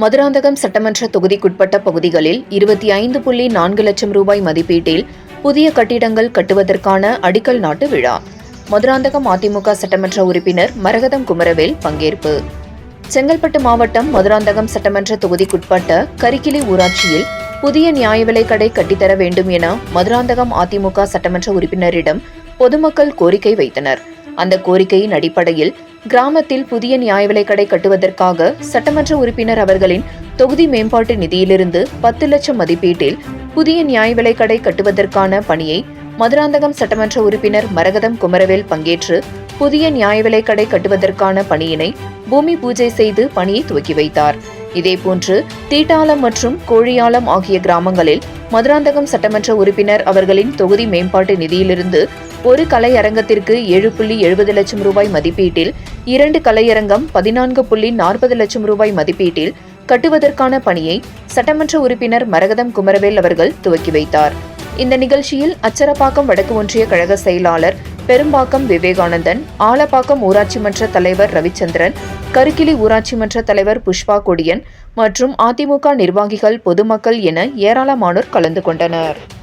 மதுராந்தகம் சட்டமன்ற தொகுதிக்குட்பட்ட பகுதிகளில் இருபத்தி ஐந்து புள்ளி நான்கு லட்சம் ரூபாய் மதிப்பீட்டில் புதிய கட்டிடங்கள் கட்டுவதற்கான அடிக்கல் நாட்டு விழா. மதுராந்தகம் அதிமுக சட்டமன்ற உறுப்பினர் மரகதம் குமரவேல் பங்கேற்பு. செங்கல்பட்டு மாவட்டம் மதுராந்தகம் சட்டமன்ற தொகுதிக்குட்பட்ட கரிக்கிலி ஊராட்சியில் புதிய நியாய விலைக்கடை கட்டித்தர வேண்டும் என மதுராந்தகம் அதிமுக சட்டமன்ற உறுப்பினரிடம் பொதுமக்கள் கோரிக்கை வைத்தனர். அந்த கோரிக்கையின் அடிப்படையில் கிராமத்தில் புதிய நியாய விலைக்கடை கட்டுவதற்காக சட்டமன்ற உறுப்பினர் அவர்களின் தொகுதி மேம்பாட்டு நிதியிலிருந்து பத்து லட்சம் மதிப்பீட்டில் புதிய நியாய விலைக் கடை கட்டுவதற்கான பணியை மதுராந்தகம் சட்டமன்ற உறுப்பினர் மரகதம் குமரவேல் பங்கேற்று புதிய நியாய விலைக் கடை கட்டுவதற்கான பணியினை பூமி பூஜை செய்து பணியை துவக்கி வைத்தார். இதேபோன்று தீட்டாலம் மற்றும் கோழியாலம் ஆகிய கிராமங்களில் மதுராந்தகம் சட்டமன்ற உறுப்பினர் அவர்களின் தொகுதி மேம்பாட்டு நிதியிலிருந்து ஒரு கலையரங்கத்திற்கு ஏழு புள்ளி எழுபது லட்சம் ரூபாய் மதிப்பீட்டில் இரண்டு கலையரங்கம் பதினான்கு புள்ளி நாற்பது லட்சம் ரூபாய் மதிப்பீட்டில் கட்டுவதற்கான பணியை சட்டமன்ற உறுப்பினர் மரகதம் குமரவேல் அவர்கள் துவக்கி வைத்தார். இந்த நிகழ்ச்சியில் அச்சரப்பாக்கம் வடக்கு ஒன்றிய கழக செயலாளர் பெரும்பாக்கம் விவேகானந்தன் ஆலப்பாக்கம் ஊராட்சி மன்ற தலைவர் ரவிச்சந்திரன் கருக்கிலி ஊராட்சி மன்ற தலைவர் புஷ்பா கொடியன் மற்றும் அதிமுக நிர்வாகிகள் பொதுமக்கள் என ஏராளமானோர் கலந்து கொண்டனர்.